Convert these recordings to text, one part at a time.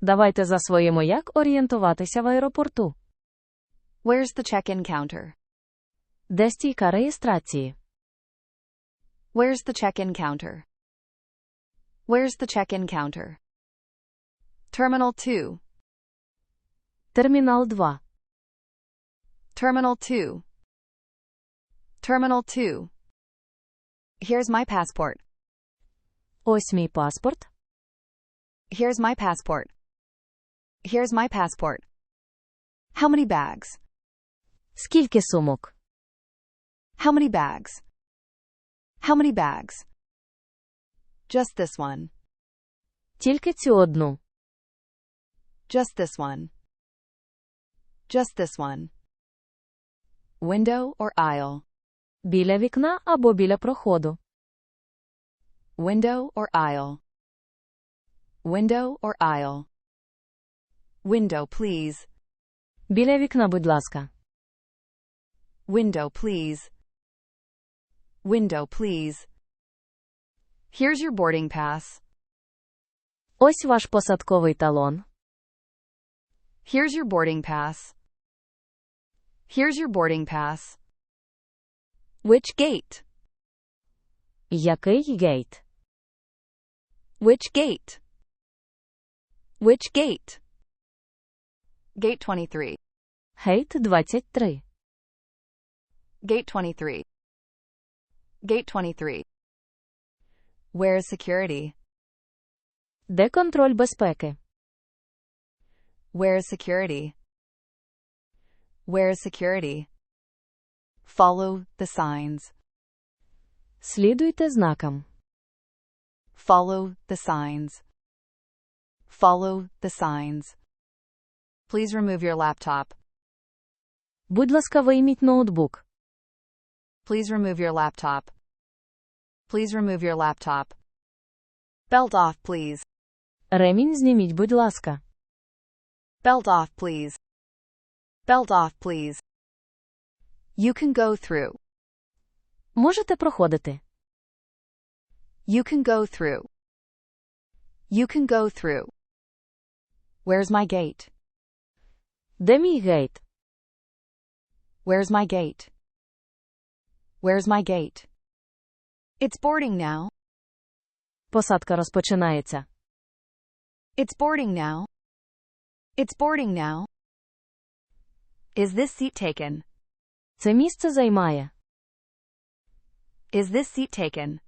Давайте засвоїмо, як орієнтуватися в аеропорту. Where's the check-in counter? Де стійка реєстрації? Where's the check-in counter? Where's the check-in counter? Terminal 2. Термінал 2. Terminal 2. Terminal 2. Here's my passport. Ось мій паспорт. Here's my passport. Here's my passport. How many bags? Скільки сумок? How many bags? How many bags? Just this one. Тільки цю одну. Just this one. Just this one. Window or aisle? Біля вікна або біля проходу. Window or aisle? Window or aisle? Window, please. Біля вікна, будь ласка. Window, please. Window, please. Here's your boarding pass. Ось ваш посадковий талон. Here's your boarding pass. Here's your boarding pass. Which gate? Який гейт? Which gate? Which gate? Gate 23. Гейт 23. Gate 23. Gate 23. Where is security? Де контроль безпеки? Where is security? Where is security? Follow the signs. Слідуйте знакам. Follow the signs. Follow the signs. Please remove your laptop. Будь ласка, вийміть ноутбук. Please remove your laptop. Please remove your laptop. Belt off, please. Ремінь зніміть, будь ласка. Belt off, please. Belt off, please. You can go through. Можете проходити. You can go through. You can go through. Where's my gate? Де мій гейт? Where's my gate? Where's my gate? It's boarding now. Посадка розпочинається. It's boarding now. It's boarding now. Is this seat taken? Це місце займає. Is this seat taken?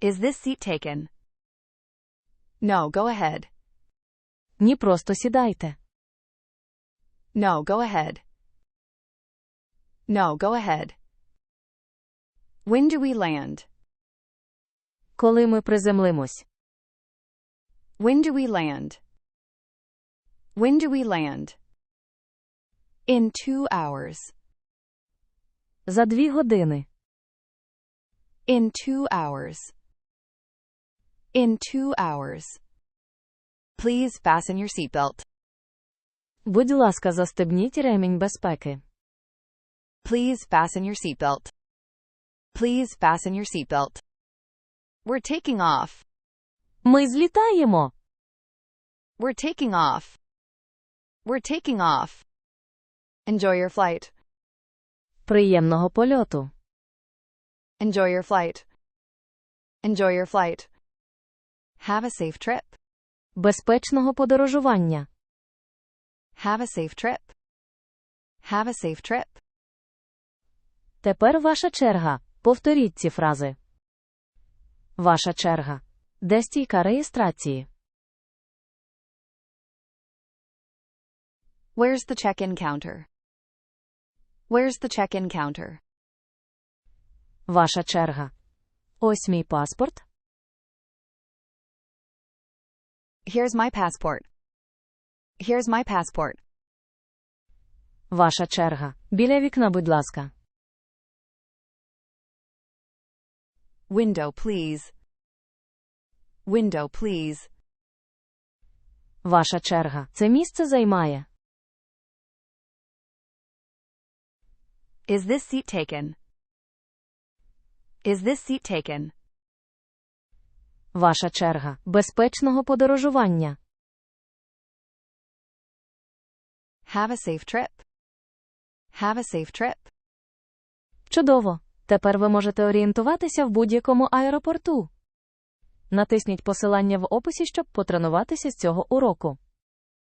Is this seat taken? No, go ahead. Ні, просто сідайте. No, go ahead. No, go ahead. When do we land? Коли ми приземлимось. When do we land? When do we land? In two hours. За дві години. In two hours. In two hours. Please fasten your seatbelt. Будь ласка, застебніть ремінь безпеки. Please fasten your seatbelt. Please fasten your seatbelt. We're taking off. Ми злітаємо. We're taking off. We're taking off. Enjoy your flight. Приємного польоту. Enjoy your flight. Enjoy your flight. Have a safe trip. Безпечного подорожування. Have a safe trip. Have a safe trip. Тепер ваша черга. Повторіть ці фрази. Ваша черга. Де стійка реєстрації? Where's the check-in counter? Where's the check-in counter? Ваша черга. Ось мій паспорт. Here's my passport. Here's my passport. Ваша черга. Біля вікна, будь ласка. Window, please. Window, please. Ваша черга. Це місце займає. Is this seat taken? Is this seat taken? Ваша черга. Безпечного подорожування. Have a safe trip. Have a safe trip. Чудово! Тепер ви можете орієнтуватися в будь-якому аеропорту. Натисніть посилання в описі, щоб потренуватися з цього уроку.